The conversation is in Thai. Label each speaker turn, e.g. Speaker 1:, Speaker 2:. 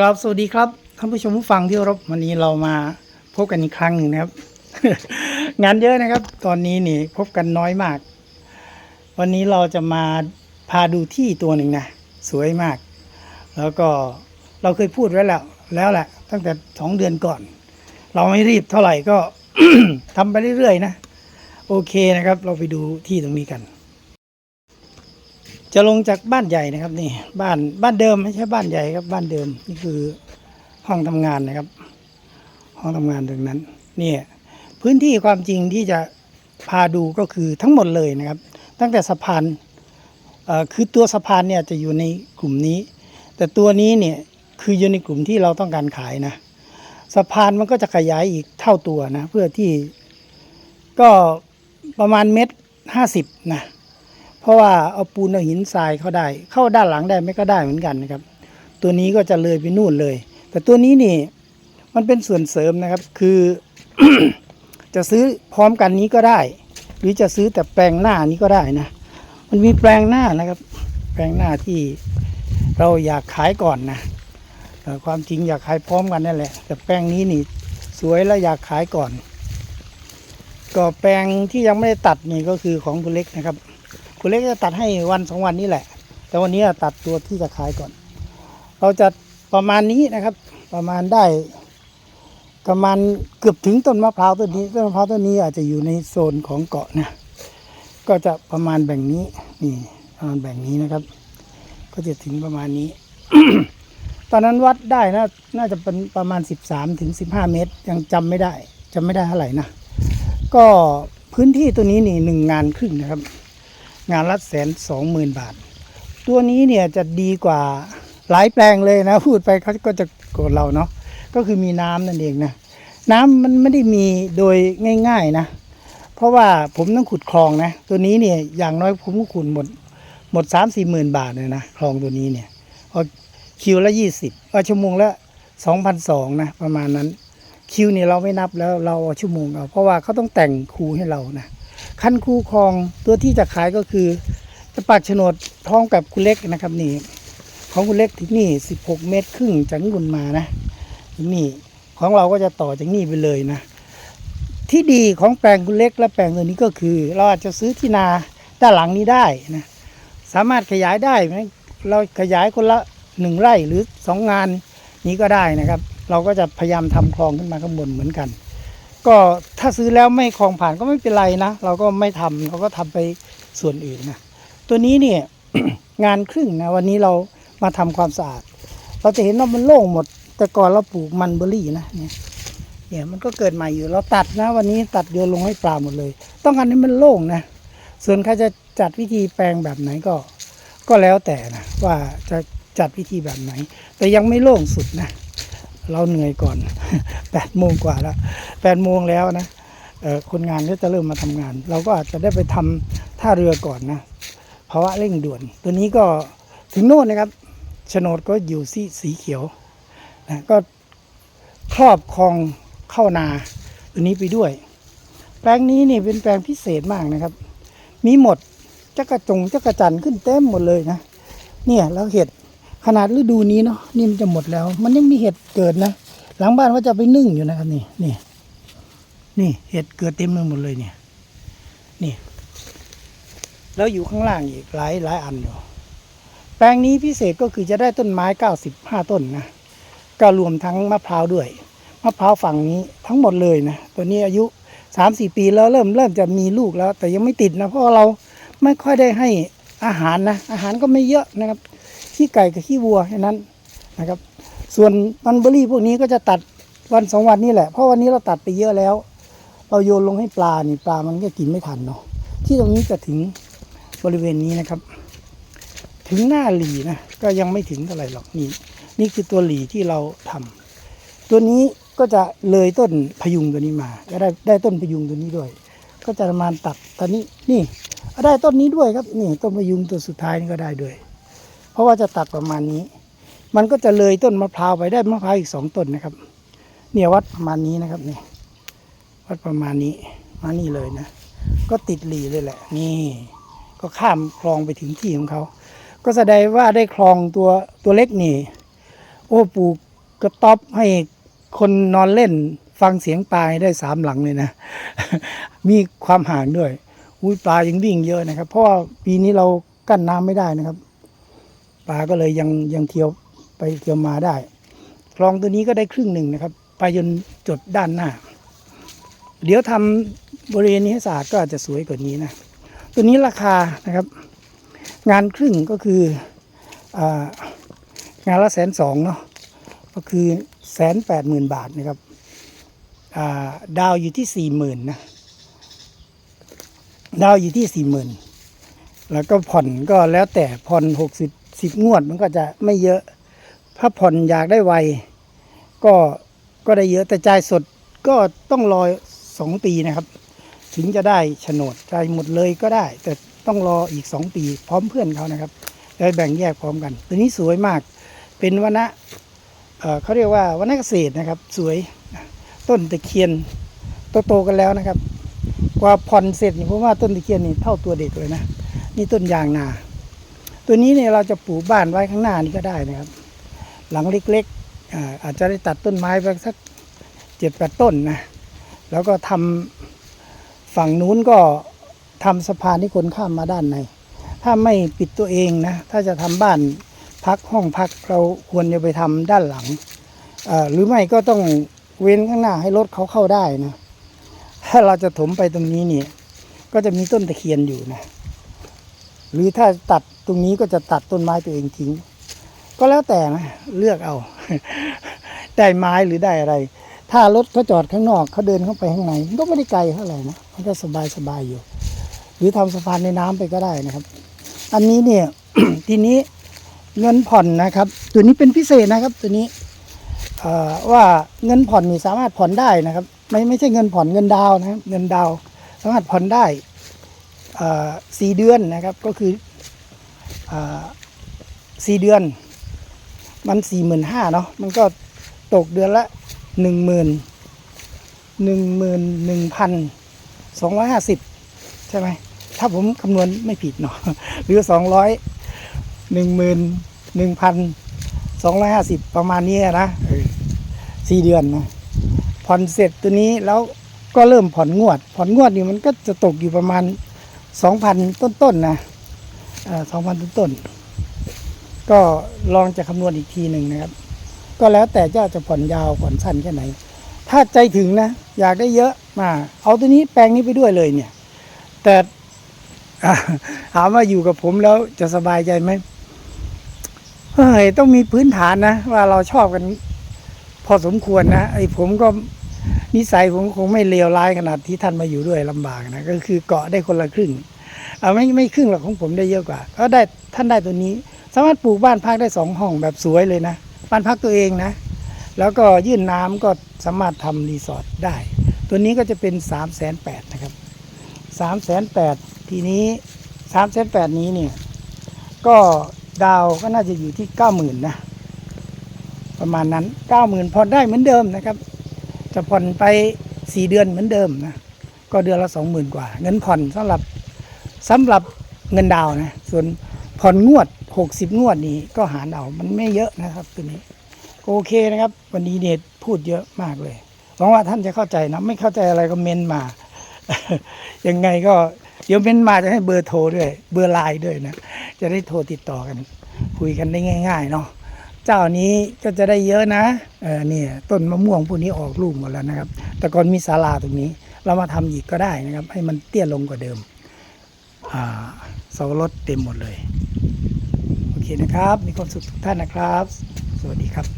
Speaker 1: กราบสวัสดีครับท่านผู้ชมผู้ฟังที่เคารพวันนี้เรามาพบกันอีกครั้งหนึ่งนะครับ งานเยอะนะครับ ตอนนี้นี่พบกันน้อยมาก วันนี้เราจะมาพาดูที่ตัวหนึ่งนะสวยมาก แล้วก็เราเคยพูดไว้แล้ว แล้วแหละ ตั้งแต่สองเดือนก่อน เราไม่รีบเท่าไหร่ก็ทำไปเรื่อยๆนะ โอเคนะครับ เราไปดูที่ตรงนี้กัน จะลงจากบ้านใหญ่นะครับนี่บ้านบ้านเดิมไม่ใช่บ้านใหญ่ครับบ้านเดิมนี่คือห้องทำงานนะครับ ห้องทำงานตรงนั้นนี่พื้นที่ความจริงที่จะพาดูก็คือทั้งหมดเลยนะครับ ตั้งแต่สะพานเอ่อคือตัวสะพานเนี่ยจะอยู่ในกลุ่มนี้ แต่ตัวนี้เนี่ยคืออยู่ในกลุ่มที่เราต้องการขายนะสะพานมันก็จะขยายอีกเท่าตัวนะเพื่อที่ก็ประมาณเม็ดห้าสิบนะ ราะว่าเอาปูนเอาหินทรายเข้าได้ เข้าด้านหลังได้ไม่ก็ได้เหมือนกันนะครับ ตัวนี้ก็จะเลยไปนู่นเลย แต่ตัวนี้นี่มันเป็นส่วนเสริมนะครับ คือจะซื้อพร้อมกันนี้ก็ได้ หรือจะซื้อแต่แปลงหน้านี้ก็ได้นะ มันมีแปลงหน้านะครับ แปลงหน้าที่เราอยากขายก่อนนะเอ่ความจริงอยากขายพร้อมกันนั่นแหละ แต่แปลงนี้นี่สวยแล้วอยากขายก่อน ก็แปลงที่ยังไม่ได้ตัดนี่ก็คือของคุณเล็กนะครับ คุณเล็กจะตัดให้วันสองวันนี้แหละ แต่วันนี้ตัดตัวที่จะขายก่อน เราจะประมาณนี้นะครับ ประมาณได้ ประมาณเกือบถึงต้นมะพร้าวต้นนี้ ต้นมะพร้าวต้นนี้อาจจะอยู่ในโซนของเกาะนะ ก็จะประมาณแบ่งนี้ นี่ประมาณแบ่งนี้นะครับ ก็จะถึงประมาณนี้ ตอนนั้นวัดได้นะ น่าจะเป็นประมาณ 13ถึง15 เมตร ยังจำไม่ได้จำไม่ได้เท่าไหร่นะ ก็พื้นที่ตัวนี้นี่หนึ่งงานครึ่งนะครับ งานละแสนสองหมื่นบาท ตัวนี้เนี่ยจะดีกว่าหลายแปลงเลยนะ พูดไปเขาก็จะโกรธเราเนาะก็คือมีน้ำนั่นเองนะน้ำมันไม่ได้มีโดยง่าย ๆนะ เพราะว่าผมต้องขุดคลองนะ ตัวนี้เนี่ยอย่างน้อยผมก็ขุดหมดหมดสามสี่หมื่นบาทเลยนะคลองตัวนี้เนี่ยคิวละยี่สิบเอาชั่วโมงละสองพันสองนะประมาณนั้น คิวเนี่ยเราไม่นับแล้วเราเอาชั่วโมงเอาเพราะว่าเขาต้องแต่งคูให้เรานะ คันคูคลองตัวที่จะขายก็คือจะปักโฉนดพร้อมกับคุณเล็กนะครับนี่ของคุณเล็กที่นี่ 16 เมตรครึ่งจากนี่นมานะนี่ของเราก็จะต่อจากนี่ไปเลยนะ ที่ดีของแปลงคุณเล็กและแปลงตัวนี้ก็คือ เราอาจจะซื้อที่นาด้านหลังนี้ได้นะสามารถขยายได้ไหมเราขยายคนละหนึ่งไร่หรือสองงานนี้ก็ได้นะครับ เราก็จะพยายามทำคลองขึ้นมาข้างบนเหมือนกัน ก็ถ้าซื้อแล้วไม่คลองผ่านก็ไม่เป็นไรนะเราก็ไม่ทำเราก็ทำไปส่วนอื่นนะตัวนี้เนี่ยงานครึ่งนะวันนี้เรามาทำความสะอาด เราจะเห็นว่ามันโล่งหมด แต่ก่อนเราปลูกมันเบอร์รี่นะเนี่ยเนี่ยมันก็เกิดใหม่อยู่เราตัดนะ วันนี้ตัดโยนลงให้ปลาหมดเลย ต้องการให้มันโล่งนะส่วนใครจะจัดวิธีแปลงแบบไหนก็ ก็แล้วแต่นะว่าจะจัดวิธีแบบไหน แต่ยังไม่โล่งสุดนะ เราเหนื่อยก่อนแปดโมงกว่าแล้วแปดโมงแล้วนะคนงานก็จะเริ่มมาทำงาน เราก็อาจจะได้ไปทำท่าเรือก่อนนะภาวะเร่งด่วน ตัวนี้ก็ถึงโน่นนะครับโฉนดก็อยู่สีสีเขียวนะก็ครอบครองเข้านาตัวนี้ไปด้วย แปลงนี้นี่เป็นแปลงพิเศษมากนะครับ มีหมดจักระจงจักระจันขึ้นเต็มหมดเลยนะเนี่ยแล้วเห็ด ขนาดฤดูนี้เนาะนี่มันจะหมดแล้ว มันยังมีเห็ดเกิดนะหลังบ้านว่าจะไปนึ่งอยู่นะครับนี่นี่นี่เห็ดเกิดเต็มไปหมดเลยเนี่ย นี่ แล้วอยู่ข้างล่างอีกหลายหลายอันอยู่แปลงนี้พิเศษก็คือจะได้ต้นไม้เก้าสิบห้าต้นนะก็รวมทั้งมะพร้าวด้วยมะพร้าวฝั่งนี้ทั้งหมดเลยนะตัวนี้อายุสามสี่ปีแล้วเริ่มเริ่มจะมีลูกแล้ว แต่ยังไม่ติดนะเพราะเราไม่ค่อยได้ให้อาหารนะอาหารก็ไม่เยอะนะครับ ขี้ไก่กับขี้วัวแค่นั้นนะครับ ส่วนมันเบอรี่พวกนี้ก็จะตัดวันสองวันนี่แหละ เพราะวันนี้เราตัดไปเยอะแล้ว เราโยนลงให้ปลานี่ปลามันก็กินไม่ทันเนาะที่ตรงนี้จะถึงบริเวณนี้นะครับ ถึงหน้าหลีนะก็ยังไม่ถึงเท่าไหร่หรอกนี่ นี่คือตัวหลีที่เราทำตัวนี้ก็จะเลยต้นพยุงตัวนี้มาก็ได้ได้ต้นพยุงตัวนี้ด้วย ก็จะประมาณตัดตอนนี้นี่ได้ต้นนี้ด้วยครับนี่ต้นพยุงตัวสุดท้ายนี่ก็ได้ด้วย ราะว่าจะตัดประมาณนี้ มันก็จะเลยต้นมะพร้าวไปได้มะพร้าวอีกสองต้นนะครับ เนี่ยวัดประมาณนี้นะครับนี่วัดประมาณนี้มานี่เลยนะ ก็ติดหลีเลยแหละ นี่ ก็ข้ามคลองไปถึงที่ของเขาก็แสดงว่าได้คลองตัวตัวเล็กนี่ โอ้ปลูกกระต๊อบให้คนนอนเล่นฟังเสียงปลาได้สามหลังเลยนะ มีความห่างด้วยอุ้ยปลายังวิ่งเยอะนะครับ เพราะว่าปีนี้เรากั้นน้ำไม่ได้นะครับ ปลาก็เลยยังยังเที่ยวไปเที่ยวมาได้ คลองตัวนี้ก็ได้ครึ่งหนึ่งนะครับ ไปจนจดด้านหน้า เดี๋ยวทำบริเวณนี้ให้สะอาดก็อาจจะสวยกว่านี้นะ ตัวนี้ราคานะครับ งานครึ่งก็คืองานละแสนสองเนาะก็คือแสนแปดหมื่นบาทนะครับาดาวอยู่ที่สี่หมื่นนะดาวอยู่ที่สี่หมื่นแล้วก็ผ่อนก็แล้วแต่ผ่อนหกสิบ สิบงวดมันก็จะไม่เยอะถ้าผ่อนอยากได้ไว ก็ก็ได้เยอะแต่จ่ายสดก็ต้องรอสองปีนะครับ ถึงจะได้โฉนดจ่ายหมดเลยก็ได้ แต่ต้องรออีกสองปี พร้อมเพื่อนเขานะครับแล้วแบ่งแยกพร้อมกัน ตัวนี้สวยมาก เป็นวนะเเขาเรียกว่าวนะเกษตรนะครับ สวยต้นตะเคียนโตๆกันแล้วนะครับ กว่าผ่อนเสร็จนี่เพราะว่าต้นตะเคียนนี่เท่าตัวเด็กเลยนะ นี่ต้นยางนา ตัวนี้เนี่ยเราจะปลูกบ้านไว้ข้างหน้านี่ก็ได้นะครับ หลังเล็กๆอาอาจจะได้ตัดต้นไม้ไปสักเจ็ดแปดต้นนะแล้วก็ทำฝั่งนู้นก็ทำสะพานที่คนข้ามมาด้านใน ถ้าไม่ปิดตัวเองนะ ถ้าจะทำบ้านพักห้องพักเราควรจะไปทำด้านหลัง หรือไม่ก็ต้องเว้นข้างหน้าให้รถเขาเข้าได้นะ ถ้าเราจะถมไปตรงนี้เนี่ยก็จะมีต้นตะเคียนอยู่นะ หรือถ้าตัดตรงนี้ก็จะตัดต้นไม้ตัวเองทิ้ง ก็แล้วแต่นะเลือกเอา ได้ไม้หรือได้อะไร ถ้ารถเขาจอดข้างนอกเขาเดินเข้าไปข้างในก็ไม่ได้ไกลเท่าไหร่นะมันก็สบายสบายอยู่ หรือทำสะพานในน้ำไปก็ได้นะครับ อันนี้เนี่ยทีนี้เงินผ่อนนะครับ ตัวนี้เป็นพิเศษนะครับ ตัวนี้ว่าเงินผ่อนนี่สามารถผ่อนได้นะครับ ไม่ไม่ใช่เงินผ่อนเงินดาวนะครับ เงินดาวสามารถผ่อนได้ สี่เดือนนะครับก็คือสี่เดือน มันสี่หมื่นห้าเนาะมันก็ตกเดือนละหนึ่งหมื่นหนึ่งหมื่นหนึ่งพันสองร้อยห้าสิบใช่ไหมถ้าผมคำนวณไม่ผิดเนาะหรือสองร้อยหนึ่งหมื่นหนึ่งพันสองร้อยห้าสิบประมาณนี้นะสี่เดือนนะผ่อนเสร็จตัวนี้แล้วก็เริ่มผ่อนงวด ผ่อนงวดนี่มันก็จะตกอยู่ประมาณ สองพันต้นๆนะสองพันต้นๆ ก็ลองจะคำนวณอีกทีหนึ่งนะครับ ก็แล้วแต่เจ้าจะผ่อนยาวผ่อนสั้นแค่ไหน ถ้าใจถึงนะ อยากได้เยอะมาเอาตัวนี้แปลงนี้ไปด้วยเลยเนี่ย แต่ถามว่าอยู่กับผมแล้วจะสบายใจไหมเฮ้ยต้องมีพื้นฐานนะ ว่าเราชอบกัน พอสมควรนะไอ้ผมก็ นิสัยผมคงไม่เลวร้ายขนาดที่ท่านมาอยู่ด้วยลำบากนะก็คือเกาะได้คนละครึ่งเอาไม่ไม่ครึ่งหรอกของผมได้เยอะกว่าก็ได้ท่านได้ตัวนี้ สามารถปลูกบ้านพักได้สองห้องแบบสวยเลยนะบ้านพักตัวเองนะ แล้วก็ยื่นน้ำก็สามารถทำรีสอร์ทได้ ตัวนี้ก็จะเป็น3ามแสนแปดนะครับสามแสนแปดทีนี้สามแสนแปดนี้เนี่ยก็ดาวก็น่าจะอยู่ที่เก้าหมื่นนะประมาณนั้นเก้าหมื่นผ่อได้เหมือนเดิมนะครับ จะผ่อนไปสี่เดือนเหมือนเดิมนะก็เดือนละสองหมื่นกว่า เงินผ่อนสำหรับสำหรับเงินดาวนะ ส่วนผ่อนงวดหกสิบงวดนี้ก็หารเอามันไม่เยอะนะครับตัวนี้โอเคนะครับ วันนี้เนี่ยพูดเยอะมากเลยหวังว่าท่านจะเข้าใจนะ ไม่เข้าใจอะไรก็เมนมา ยังไงก็เดี๋ยวเมนมาจะให้เบอร์โทรด้วย เบอร์ไลน์ด้วยนะ จะได้โทรติดต่อกัน คุยกันได้ง่าย ๆ เนาะ เจ้านี้ก็จะได้เยอะนะเออเนี่ยต้นมะม่วงพวกนี้ออกลูกหมดแล้วนะครับ แต่ก่อนมีศาลาตรงนี้ เรามาทำอีกก็ได้นะครับ ให้มันเตี้ยลงกว่าเดิมอ่าเสารถเต็มหมดเลย โอเคนะครับ มีความสุขทุกท่านนะครับ สวัสดีครับ